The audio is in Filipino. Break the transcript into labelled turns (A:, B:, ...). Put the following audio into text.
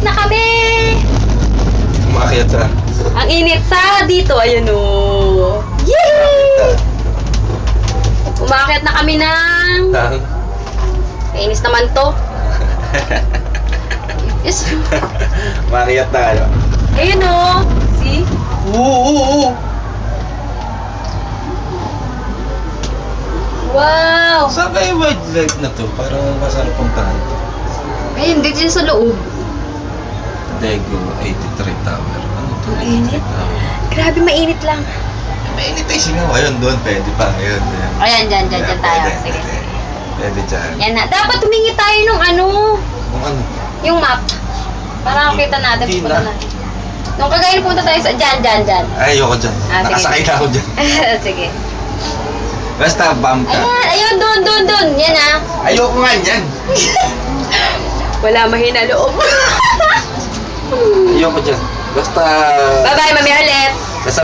A: Umakyat na kami!
B: Umakyat sa...
A: Ang init sa dito, ayun o. Yay! Umakyat na kami ng...
B: Ang...
A: Kainis naman to. Yes.
B: Umakyat na kayo.
A: Ayun o. See?
B: Oo, oo, oo.
A: Wow!
B: Saan ba yung wildlife na to? Parang masarap puntahan to.
A: Ayun, dito sa loob.
B: Dego 83 Tower. Ano to?
A: Ang init.
B: 83 Tower.
A: Grabe, mainit lang.
B: Mainit tayo singaw. Ayun, doon. Pwede pa. Ayun. Ayun.
A: Ayan, dyan, dyan, dyan tayo.
B: Pwede,
A: Sige,
B: pwede.
A: sige.
B: Pwede dyan.
A: Yan na. Dapat humingi tayo nung ano,
B: Kung ano?
A: yung map. Para makita natin,
B: Hindi
A: pupunta
B: na.
A: na. Nung kagaya punta tayo sa, dyan, dyan, dyan.
B: Ay, ayoko dyan.
A: Ah, sige.
B: Nakasakay na ako dyan.
A: Sige.
B: Basta bump ka.
A: Ayan, ayun, dun, dun, dun. Yan ah.
B: Ayoko nga dyan.
A: Wala mahina loob.
B: Ayoko dyan. Basta...
A: Bye-bye, mami ulit.